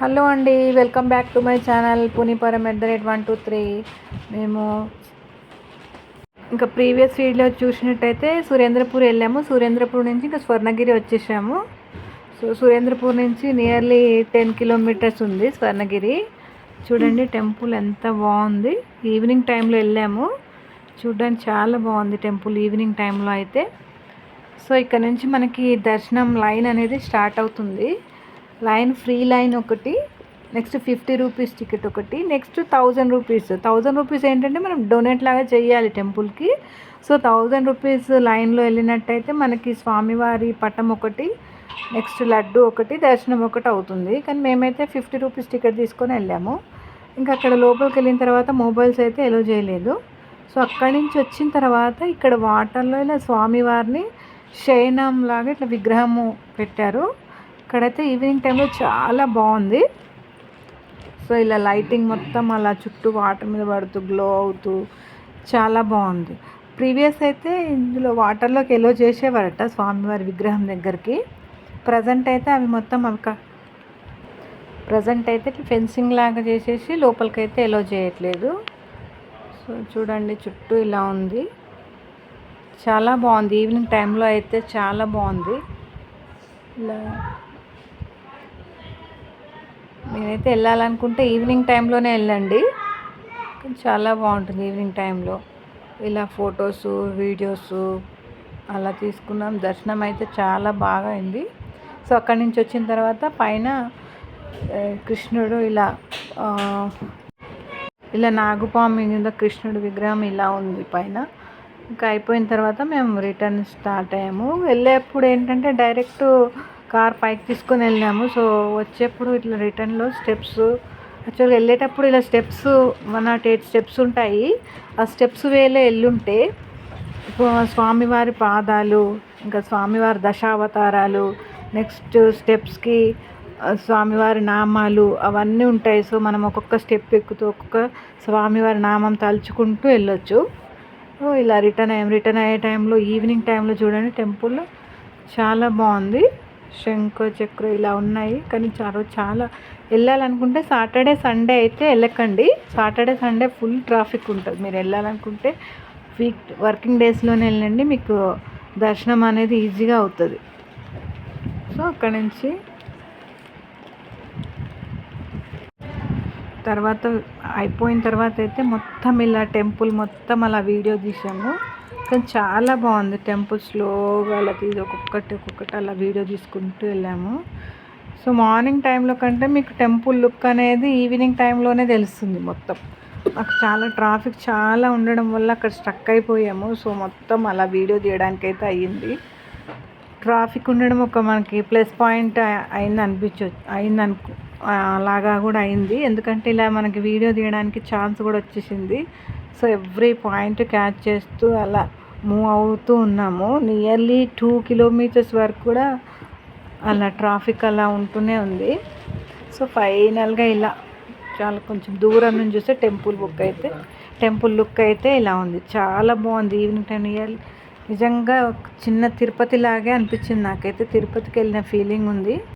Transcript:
Hello అండి welcome back to my channel Punipuram at the rate one two three. మేము ఇంకా previous video చూసినట్టయితే సురేంద్రపూర్ వెళ్ళాము. సురేంద్రపూర్ నుంచి ఇంకా స్వర్ణగిరి వచ్చేసాము. సో సురేంద్రపూర్ నుంచి నియర్లీ టెన్ కిలోమీటర్స్ ఉంది స్వర్ణగిరి. చూడండి టెంపుల్ ఎంత బాగుంది. ఈవినింగ్ టైంలో వెళ్ళాము. చూడడానికి చాలా బాగుంది టెంపుల్ ఈవినింగ్ టైంలో అయితే. సో ఇక్కడ నుంచి మనకి దర్శనం లైన్ అనేది స్టార్ట్ అవుతుంది. లైన్ ఫ్రీ లైన్ ఒకటి నెక్స్ట్ ఫిఫ్టీ రూపీస్ టికెట్ ఒకటి next thousand rupees. Thousand rupees ఏంటంటే మనం డొనేట్ లాగా చేయాలి టెంపుల్కి. సో థౌజండ్ రూపీస్ లైన్లో వెళ్ళినట్టయితే మనకి స్వామివారి పటం ఒకటి నెక్స్ట్ లడ్డు ఒకటి దర్శనం ఒకటి అవుతుంది. కానీ మేమైతే ఫిఫ్టీ రూపీస్ టికెట్ తీసుకొని వెళ్ళాము. ఇంకా అక్కడ లోపలికి వెళ్ళిన తర్వాత మొబైల్స్ అయితే ఎలో చేయలేదు. సో అక్కడి నుంచి వచ్చిన తర్వాత ఇక్కడ వాటర్లో ఇలా స్వామివారిని శయనం లాగా ఇట్లా విగ్రహము పెట్టారు. ఇక్కడైతే ఈవినింగ్ టైంలో చాలా బాగుంది. సో ఇలా లైటింగ్ మొత్తం అలా చుట్టూ వాటర్ మీద పడుతూ గ్లో అవుతూ చాలా బాగుంది. ప్రీవియస్ అయితే ఇందులో వాటర్లోకి ఎలో చేసేవారట స్వామివారి విగ్రహం దగ్గరికి. ప్రజెంట్ అయితే అవి మొత్తం అవి ప్రజెంట్ అయితే ఫెన్సింగ్ లాగా చేసేసి లోపలికైతే ఎలో చేయట్లేదు. సో చూడండి చుట్టూ ఇలా ఉంది. చాలా బాగుంది. ఈవినింగ్ టైంలో అయితే చాలా బాగుంది. ఇలా నేనైతే వెళ్ళాలనుకుంటే ఈవినింగ్ టైంలోనే వెళ్ళండి. చాలా బాగుంటుంది ఈవినింగ్ టైంలో. ఇలా ఫొటోస్ వీడియోస్ అలా తీసుకున్నాం. దర్శనం అయితే చాలా బాగా అయింది. సో అక్కడి నుంచి వచ్చిన తర్వాత పైన కృష్ణుడు ఇలా ఇలా నాగుపాము మీద కృష్ణుడు విగ్రహం ఇలా ఉంది పైన. ఇంకా అయిపోయిన తర్వాత మేము రిటర్న్ స్టార్ట్ అయ్యాము. వెళ్ళేప్పుడు ఏంటంటే డైరెక్ట్ కార్ పైకి తీసుకొని వెళ్ళాము. సో వచ్చేప్పుడు ఇట్లా రిటర్న్లో స్టెప్స్ యాక్చువల్గా వెళ్ళేటప్పుడు ఇలా steps one nought eight steps ఉంటాయి. ఆ స్టెప్స్ వేలే వెళ్ళుంటే స్వామివారి పాదాలు ఇంకా స్వామివారి దశావతారాలు నెక్స్ట్ స్టెప్స్కి స్వామివారి నామాలు అవన్నీ ఉంటాయి. సో మనం ఒక్కొక్క స్టెప్ ఎక్కుతూ ఒక్కొక్క స్వామివారి నామం తలుచుకుంటూ వెళ్ళొచ్చు. ఇలా రిటర్న్ అయ్యాం. రిటర్న్ అయ్యే టైంలో ఈవినింగ్ టైంలో చూడండి టెంపుల్ చాలా బాగుంది. శంఖ చక్ర ఇలా ఉన్నాయి. కానీ చాలా చాలా వెళ్ళాలనుకుంటే సాటర్డే సండే అయితే వెళ్ళకండి. సాటర్డే సండే ఫుల్ ట్రాఫిక్ ఉంటుంది. మీరు వెళ్ళాలనుకుంటే వీక్ వర్కింగ్ డేస్లోనే వెళ్ళండి. మీకు దర్శనం అనేది ఈజీగా అవుతుంది. సో అక్కడ నుంచి తర్వాత అయిపోయిన తర్వాత అయితే మొత్తం ఇలా టెంపుల్ మొత్తం అలా వీడియో తీసాము. కానీ చాలా బాగుంది. టెంపుల్ స్లోగా అలా తీసి ఒక్కొక్కటి ఒక్కొక్కటి అలా వీడియో తీసుకుంటూ వెళ్ళాము. సో మార్నింగ్ టైంలో కంటే మీకు టెంపుల్ లుక్ అనేది ఈవినింగ్ టైంలోనే తెలుస్తుంది మొత్తం. మాకు చాలా ట్రాఫిక్ చాలా ఉండడం వల్ల అక్కడ స్ట్రక్ అయిపోయాము. సో మొత్తం అలా వీడియో తీయడానికి అయితే అయ్యింది. ట్రాఫిక్ ఉండడం ఒక మనకి ప్లస్ పాయింట్ అయింది అనిపించవచ్చు అయింది అనుకో అలాగా కూడా అయింది. ఎందుకంటే ఇలా మనకి వీడియో తీయడానికి ఛాన్స్ కూడా వచ్చేసింది. సో ఎవ్రీ పాయింట్ క్యాచ్ చేస్తూ అలా మూవ్ అవుతూ ఉన్నాము. నియర్లీ టూ కిలోమీటర్స్ వరకు కూడా అలా ట్రాఫిక్ అలా ఉంటూనే ఉంది. సో ఫైనల్గా ఇలా చాలా కొంచెం దూరం నుంచి చూస్తే టెంపుల్ బుక్ అయితే టెంపుల్ లుక్ అయితే ఇలా ఉంది. చాలా బాగుంది. ఈవినింగ్ టైం ఇయర్లీ నిజంగా చిన్న తిరుపతి లాగే అనిపించింది నాకైతే. తిరుపతికి వెళ్ళిన ఫీలింగ్ ఉంది.